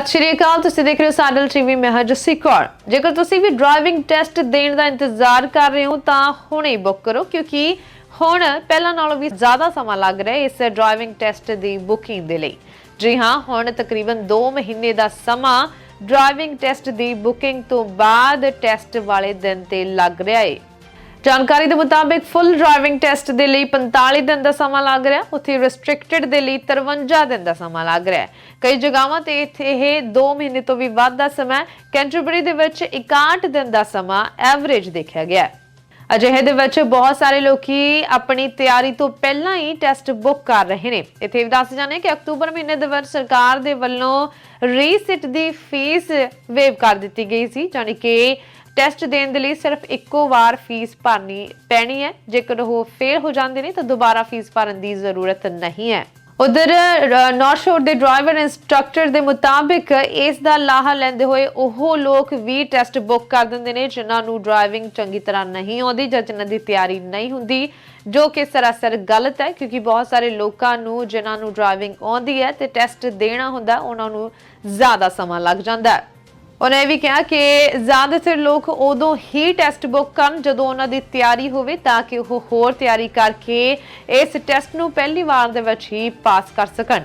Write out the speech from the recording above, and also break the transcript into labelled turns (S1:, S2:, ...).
S1: ਸਤਿ ਸ਼੍ਰੀ ਅਕਾਲ। ਤੁਸੀਂ ਦੇਖ ਰਹੇ ਹੋ ਸਾਡਲ ਟੀਵੀ, ਮੈਂ ਹਾਂ ਜੱਸੀ ਕੌਰ। ਜੇਕਰ ਤੁਸੀਂ ਵੀ ਡਰਾਈਵਿੰਗ ਟੈਸਟ ਦੇਣ ਦਾ ਇੰਤਜ਼ਾਰ ਕਰ ਰਹੇ ਹੋ, ਤਾਂ ਹੁਣੇ ਬੁੱਕ ਕਰੋ, ਕਿਉਂਕਿ ਹੁਣ ਪਹਿਲਾਂ ਨਾਲੋਂ ਵੀ ਜ਼ਿਆਦਾ ਸਮਾਂ ਲੱਗ ਰਿਹਾ ਹੈ ਇਸ ਡਰਾਈਵਿੰਗ ਟੈਸਟ ਦੀ ਬੁਕਿੰਗ ਦੇ ਲਈ। ਜੀ ਹਾਂ, ਹੁਣ ਤਕਰੀਬਨ 2 ਮਹੀਨੇ ਦਾ ਸਮਾਂ ਡਰਾਈਵਿੰਗ ਟੈਸਟ ਦੀ ਬੁਕਿੰਗ ਤੋਂ ਬਾਅਦ ਟੈਸਟ ਵਾਲੇ ਦਿਨ ਤੇ ਲੱਗ ਰਿਹਾ ਹੈ। ਜਾਣਕਾਰੀ ਦੇ ਮੁਤਾਬਿਕ ਫੁੱਲ ਡਰਾਈਵਿੰਗ ਟੈਸਟ ਦੇ ਲਈ 45 ਦਿਨ ਦਾ ਸਮਾਂ ਲੱਗ ਰਿਹਾ। ਉੱਥੇ ਰੈਸਟ੍ਰਿਕਟਡ ਦੇ ਲਈ 53 ਦਿਨ ਦਾ ਸਮਾਂ ਲੱਗ ਰਿਹਾ ਕਈ ਜਗ੍ਹਾਵਾਂ ਤੇ ਇੱਥੇ ਇਹ 2 ਮਹੀਨੇ ਤੋਂ ਵੀ ਵੱਧ ਦਾ ਸਮਾਂ ਕੈਂਟਰਬਰੀ ਦੇ ਵਿੱਚ 61 ਦਿਨ ਦਾ ਸਮਾਂ ਐਵਰੇਜ ਦੇਖਿਆ ਗਿਆ ਹੈ। ਅਜਿਹੇ ਦੇ ਵਿੱਚ ਬਹੁਤ ਸਾਰੇ ਲੋਕੀ ਆਪਣੀ ਤਿਆਰੀ ਤੋਂ ਪਹਿਲਾਂ ਹੀ ਟੈਸਟ ਬੁੱਕ ਕਰ ਰਹੇ ਨੇ। ਇੱਥੇ ਵੀ ਦੱਸ ਜਾਣੇ ਕਿ ਅਕਤੂਬਰ ਮਹੀਨੇ ਦੇ ਵਿੱਚ ਸਰਕਾਰ ਦੇ ਵੱਲੋਂ ਰੀਸਿਟ ਦੀ ਫੀਸ ਵੇਵ ਕਰ ਦਿੱਤੀ ਗਈ ਸੀ। ਯਾਨੀ ਕਿ ਟੈਸਟ ਦੇਣ ਦੇ ਲਈ ਸਿਰਫ ਇੱਕੋ ਵਾਰ ਫੀਸ ਭਰਨੀ ਪੈਣੀ ਹੈ। ਜੇਕਰ ਉਹ ਫੇਲ ਹੋ ਜਾਂਦੇ ਨੇ ਤਾਂ ਦੁਬਾਰਾ ਫੀਸ ਭਰਨ ਦੀ ਜ਼ਰੂਰਤ ਨਹੀਂ ਹੈ। ਉਧਰ ਨਾਰਥ ਸ਼ੋਰ ਦੇ ਡਰਾਈਵਰ ਇੰਸਟ੍ਰਕਟਰ ਦੇ ਮੁਤਾਬਿਕ ਇਸ ਦਾ ਲਾਹਾ ਲੈਂਦੇ ਹੋਏ ਉਹ ਲੋਕ ਵੀ ਟੈਸਟ ਬੁੱਕ ਕਰ ਦਿੰਦੇ ਨੇ, ਜਿਨ੍ਹਾਂ ਨੂੰ ਡਰਾਈਵਿੰਗ ਚੰਗੀ ਤਰ੍ਹਾਂ ਨਹੀਂ ਆਉਂਦੀ ਜਾਂ ਜਿਨ੍ਹਾਂ ਦੀ ਤਿਆਰੀ ਨਹੀਂ ਹੁੰਦੀ, ਜੋ ਕਿ ਸਰਾਸਰ ਗਲਤ ਹੈ, ਕਿਉਂਕਿ ਬਹੁਤ ਸਾਰੇ ਲੋਕਾਂ ਨੂੰ ਜਿਨ੍ਹਾਂ ਨੂੰ ਡਰਾਈਵਿੰਗ ਆਉਂਦੀ ਹੈ ਤੇ ਟੈਸਟ ਦੇਣਾ ਹੁੰਦਾ, ਉਹਨਾਂ ਨੂੰ ਜ਼ਿਆਦਾ ਸਮਾਂ ਲੱਗ ਜਾਂਦਾ ਹੈ। ਉਹਨਾਂ ਇਹ ਵੀ ਕਿਹਾ ਕਿ ਜ਼ਿਆਦਾਤਰ ਲੋਕ ਉਦੋਂ ਹੀ ਟੈਸਟ ਬੁੱਕ ਕਰਨ ਜਦੋਂ ਉਹਨਾਂ ਦੀ ਤਿਆਰੀ ਹੋਵੇ ਤਾਂ ਕਿ ਉਹ ਹੋਰ ਤਿਆਰੀ ਕਰਕੇ ਇਸ ਟੈਸਟ ਨੂੰ ਪਹਿਲੀ ਵਾਰ ਦੇ ਵਿੱਚ ਹੀ ਪਾਸ ਕਰ ਸਕਣ।